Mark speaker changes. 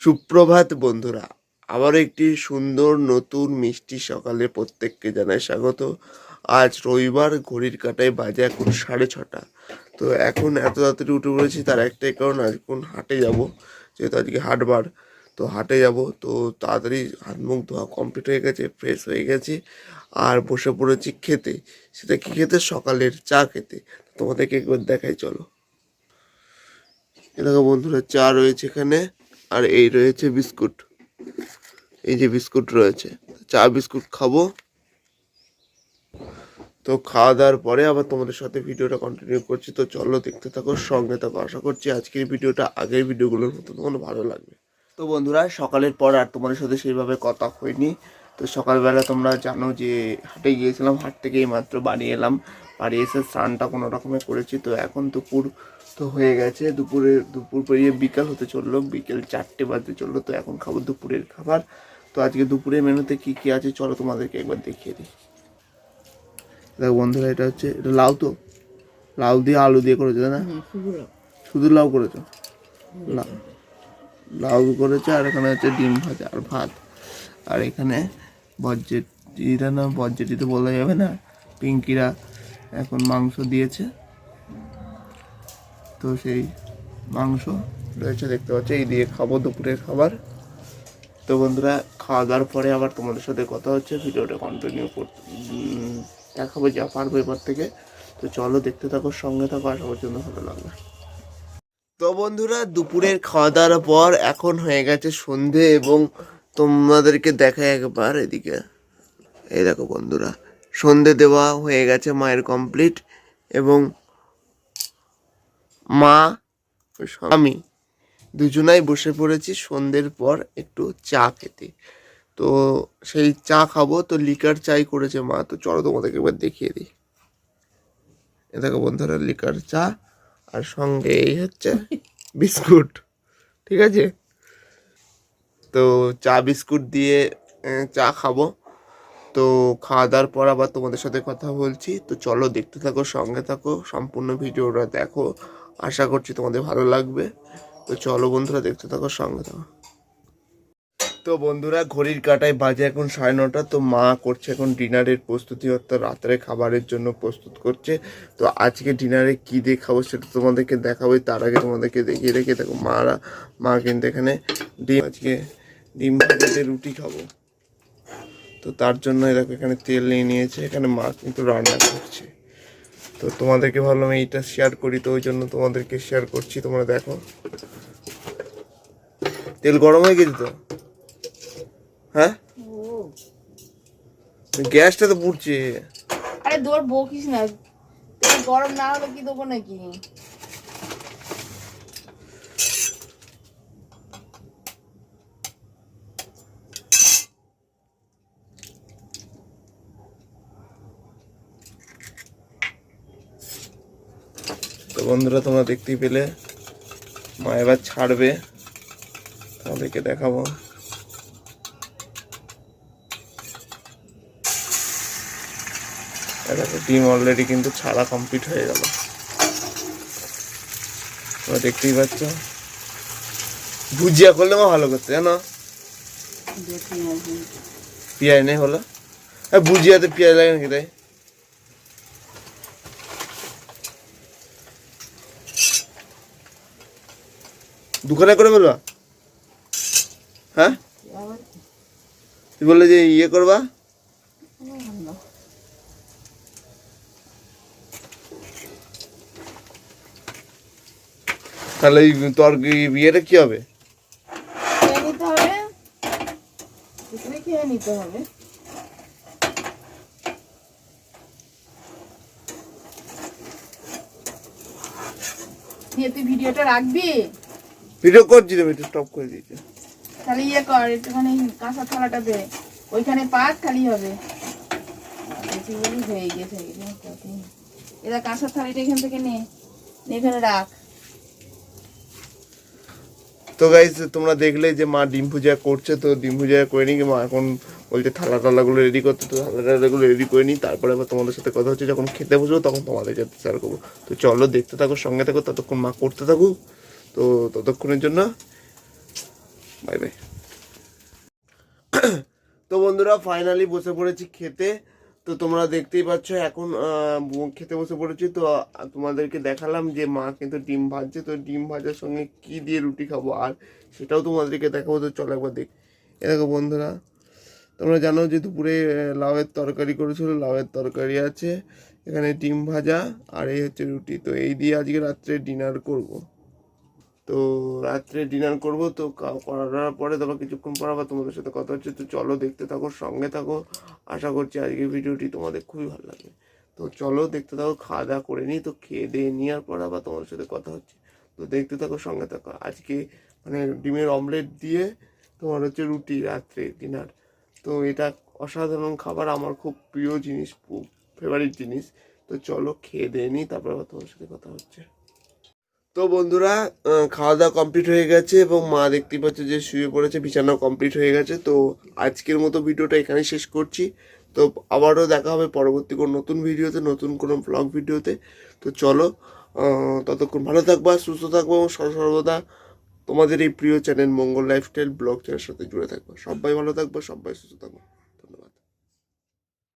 Speaker 1: সুপ্রভাত বন্ধুরা আবার একটি সুন্দর নতুন মিষ্টি সকালে প্রত্যেককে জানাই স্বাগত। আজ রবিবার ঘড়ির কাটায় বাজে এখন সাড়ে ছটা। তো এখন এত তাড়াতাড়ি উঠে পড়েছি, তার একটাই কারণ এখন হাটে যাব, যেহেতু আজকে হাটবার তো হাটে যাব, তো তাড়াতাড়ি হাত মুখ ধোয়া কমপ্লিট হয়ে গেছে ফ্রেশ হয়ে গেছে, আর বসে পড়েছি খেতে। সেটা কি খেতে? সকালের চা খেতে। তোমাদেরকে একবার দেখাই, চলো। এ দেখো বন্ধুরা, চা রয়েছে এখানে। আর এই রয়েছে বিস্কুট। এই যে বিস্কুট রয়েছে। চা বিস্কুট খাব। তো খাওয়া দাওয়ার পরে আবার তোমাদের সাথে ভিডিওটা কন্টিনিউ করছি। তো চলো দেখতে থাকো, সঙ্গে থাকো। আশা করছি আজকের ভিডিওটা আগের ভিডিওগুলোর মতো তোমার ভালো লাগবে। তো বন্ধুরা, সকালের পর আর তোমাদের সাথে সেইভাবে কথা হয়নি। তো সকালবেলা তোমরা জানো যে হাটে গিয়েছিলাম। হাট থেকে মাত্র বাড়ি এলাম। বাড়ি এসে স্নানটা কোনো রকমে করেছি। তো এখন দুপুর তো হয়ে গেছে দুপুরে দুপুর পেরিয়ে বিকাল হতে চলল বিকেল চারটে বাজতে চলল তো এখন খাব দুপুরের খাবার। তো আজকে দুপুরের মেনুতে কি কি আছে চলো তোমাদেরকে একবার দেখিয়ে দিই। দেখো বন্ধুরা এটা হচ্ছে এটা লাউ তো? লাউ দিয়ে আলু দিয়ে করেছ না? শুধু লাউ। করেছ? লাউ। লাউ করেছে আর এখানে হচ্ছে ডিম ভাজা আর ভাত। আর এখানে বজ্জেটিরা না বজ্জেটি তো বলা যাবে না পিঙ্কিরা এখন মাংস দিয়েছে। তো সেই মাংস রয়েছে, দেখতে পাচ্ছ। এই দিয়ে খাব দুপুরের খাবার। তো বন্ধুরা, খাওয়া দাওয়ার পরে আবার তোমাদের সাথে কথা হচ্ছে। ভিডিওটা কন্টিনিউ করতে দেখাবো যা পারব এবার থেকে। তো চলো দেখতে থাকো, সঙ্গে থাকো, আশা পর্যন্ত ভালো লাগবে। তো বন্ধুরা, দুপুরের খাওয়া দাওয়ার পর এখন হয়ে গেছে সন্ধে এবং তোমাদেরকে দেখায় একবার এদিকে। এই দেখো বন্ধুরা, সন্ধে দেওয়া হয়ে গেছে মায়ের কমপ্লিট এবং মা আমি দুজনাই বসে পড়েছি সন্ধ্যের পর একটু চা খেতে। তো সেই চা খাব তো লিকার চাই করেছে মা তো চলো তোমাদেরকে এবার দেখিয়ে দিই। এ দেখো বন্ধুরা লিকার চা আর সঙ্গে এই হচ্ছে বিস্কুট ঠিক আছে? তো চা বিস্কুট দিয়ে চা খাব। তো খাওয়া দাওয়ার পর আবার তোমাদের সাথে কথা বলছি। তো চলো দেখতে থাকো সঙ্গে থাকো সম্পূর্ণ ভিডিওটা দেখো। আশা করছি তোমাদের ভালো লাগবে। তো চলো বন্ধুরা, দেখতে থাকো, সঙ্গে থাকো। তো বন্ধুরা, ঘড়ির কাটায় বাজে এখন সাড়ে নটা। তো মা করছে এখন ডিনারের প্রস্তুতি, অর্থাৎ রাত্রে খাবারের জন্য প্রস্তুত করছে। তো আজকে ডিনারে কি দিয়ে খাব সেটা তোমাদেরকে দেখাবো, তার আগে তোমাদেরকে দেখিয়ে রেখে দেখো, মারা, মা কিন্তু এখানে ডিম, আজকে ডিম ভাজাতে রুটি খাব। তো তার জন্য দেখো এখানে তেল নিয়ে নিয়েছে, এখানে মা কিন্তু রান্না করছে। তো তোমাদেরকে ভাবলাম এইটা শেয়ার করি, তো ওই জন্য তোমাদেরকে শেয়ার করছি, তোমরা দেখো। তেল গরম হয়ে গেছে তো? হ্যাঁ? গ্যাসটা তো পুড়ছে।
Speaker 2: আরে দৌড় বকিস না। তেল গরম না হলে কি দেবো নাকি?
Speaker 1: বন্ধুরা তোমরা দেখতেই পেলে। মা এবার ছাড়বে। তোমাদেরকে দেখাবো। দেখো ডিম অলরেডি কিন্তু ছাড়া কমপ্লিট হয়ে গেল। তোমরা দেখতেই পাচ্ছ। ভুজিয়া করলে মা ভালো করতে জানো? পেঁয়াজ নেই হলো। ভুজিয়াতে পেঁয়াজ লাগে নাকি তাই? দোকানে করে বলবা? হ্যাঁ? তুই বললে যে ইয়ে করবা? তাহলে তোর বিয়েটা কি হবে?
Speaker 2: হবে। তুই ভিডিওটা রাখবি?
Speaker 1: ভিডিও করছি তুমি একটু স্টপ করে দিয়েছি
Speaker 2: তাহলে ইয়ে কর একটুখানি কাঁচা থালাটা দে। ওইখানে পাক খালি হবে। হয়ে গেছে এরা কাঁচা থালিটা এখান থেকে নে এখানে রাখ।
Speaker 1: তো গাইজ তোমরা দেখলে যে মা ডিম ভুজিয়া করছে তো ডিম ভুজিয়া করে নি মা এখন বলছে থালা টালাগুলো রেডি করতে তো থালা টালাগুলো রেডি করে নিই। তারপরে আবার তোমাদের সাথে কথা হচ্ছে যখন খেতে বসবো তখন তোমাদের সাথে শেয়ার করব। তো চলো দেখতে থাকো সঙ্গে থাকো ততক্ষণ মা করতে থাকুক। তো ততক্ষণের জন্য বাই বাই তো বন্ধুরা ফাইনালি বসে পড়েছি খেতে। তো তোমরা দেখতেই পাচ্ছ, এখন খেতে বসে পড়েছি। তো তোমাদেরকে দেখালাম যে মা কিন্তু ডিম ভাজছে। তো ডিম ভাজার সঙ্গে কি দিয়ে রুটি খাব? আর সেটাও তোমাদেরকে দেখাবো। তো চলো একবার দেখ, এ দেখো বন্ধুরা, তোমরা জানো যে দুপুরে লাউয়ের তরকারি করেছিল। লাউয়ের তরকারি আছে, এখানে ডিম ভাজা, আর এই হচ্ছে রুটি। তো এই দিয়ে আজকে রাত্রে ডিনার করব। তো রাত্রে ডিনার করব, তো করার পরে তারপর কিছুক্ষণ পর আবার তোমাদের সাথে কথা হচ্ছে, তো চলো দেখতে থাকো, সঙ্গে থাকো। আশা করছি আজকের ভিডিওটি তোমাদের খুবই ভালো লাগবে। তো চলো দেখতে থাকো, খাওয়া দাওয়া করে নিই, তো খেয়ে দিয়ে নেওয়ার পর আবার তোমাদের সাথে কথা হচ্ছে। তো দেখতে থাকো, সঙ্গে থাকো। আজকে মানে ডিমের অমলেট দিয়ে তোমার হচ্ছে রুটি, রাত্রে ডিনার তো এটা অসাধারণ খাবার, আমার খুব প্রিয় জিনিস ফেভারিট জিনিস। তো চলো খেয়ে দিয়ে নিই, তারপর আবার তোমার সাথে কথা হচ্ছে। তো বন্ধুরা খাওয়া দাওয়া কমপ্লিট হয়ে গেছে এবং মা দেখতে পাচ্ছে যে শুয়ে পড়েছে বিছানা কমপ্লিট হয়ে গেছে। তো আজকের মতো ভিডিওটা এখানেই শেষ করছি। তো আবারও দেখা হবে পরবর্তী কোনো নতুন ভিডিওতে, নতুন কোনো ব্লগ ভিডিওতে। তো চলো ততক্ষণ ভালো থাকবা, সুস্থ থাকব এবং সর্বদা তোমাদের এই প্রিয় চ্যানেল মঙ্গল লাইফস্টাইল ব্লগ চ্যানেলের সাথে জুড়ে থাকব। সবাই ভালো থাকব, সবাই সুস্থ থাকব।